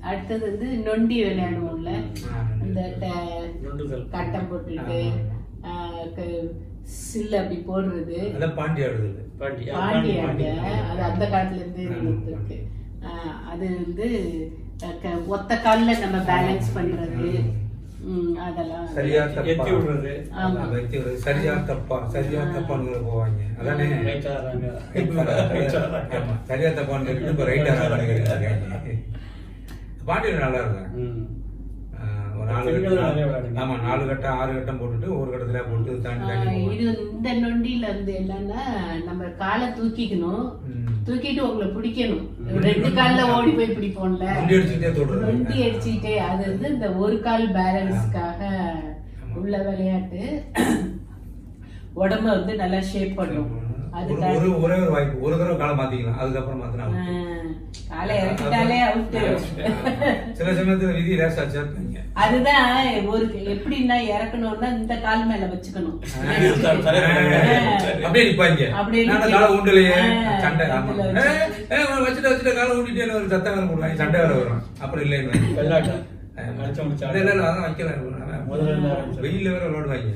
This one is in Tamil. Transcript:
அடுத்தது வந்து நொண்டி விளையாடுவோம்ல. அந்த கட்டம் போட்டுட்டு சில்லு அப்படி போடுறது. அதான் பாண்டி ஆடுதல் பாண்டி ஆட. அது அந்த காலத்துல இருந்து ஆஹ் அது வந்து ஒத்த கால்ல நம்ம பேலன்ஸ் பண்றது. அதெல்லாம். சரியா தப்பா. எத்தி விடுறது. ஆமா. ஆமா, எத்தி விடுறது. சரியா தப்பா. சரியா தப்பான்னு போவாங்க. அதானே? சரியா தப்பான்னு இப்ப ரைட் ஆடுறாங்க பாண்டியில நல்லா. ஆஹ் ஒரு நாலு கட்டம். ஆமா நாலு கட்டம் ஆறு கட்டம் போட்டுட்டு ஒரு கட்டத்துல போட்டு தாண்டி இது. இந்த நொண்டியில வந்து என்னன்னா நம்ம காலை தூக்கிக்கணும். தூக்கிட்டு உங்களை பிடிக்கணும். ரெண்டு கால்ல ஓடி போய் பிடிப்போம்ல. நொண்டி அடிச்சுக்கிட்டே அது வந்து இந்த ஒரு கால் பேலன்ஸ்க்காக உள்ள விளையாட்டு. உடம்ப வந்து நல்லா ஷேப் பண்ணும். ஒரு அதுக்காக ஒரு ஒரே ஒரு வாய்ப்பு. ஒரு தடவை காலை மாத்திக்கலாம். அதுக்கப்புறம் மாத்தினா காலை இறக்கிட்டாலே அவுட்டு சில சமயத்துல விதி லேசா சேர்த்தாங்க அதுதான் ஒரு எப்படின்னா இறக்கணும்னா இந்த கால் மேல வச்சுக்கணும். அப்படியே நிப்பாங்க அப்படியே காலை ஊண்டலையே. சண்டை வச்சுட்டு வச்சுட்டு காலை ஊட்டிட்டே ஒரு சத்தம் வேற போடுவாங்க. சண்டை வேற வரும். அப்புறம் இல்லைன்னு வெள்ளாட்டம். ஆரம்பிச்சது. வெயில்ல வேற விளையாடுவாங்க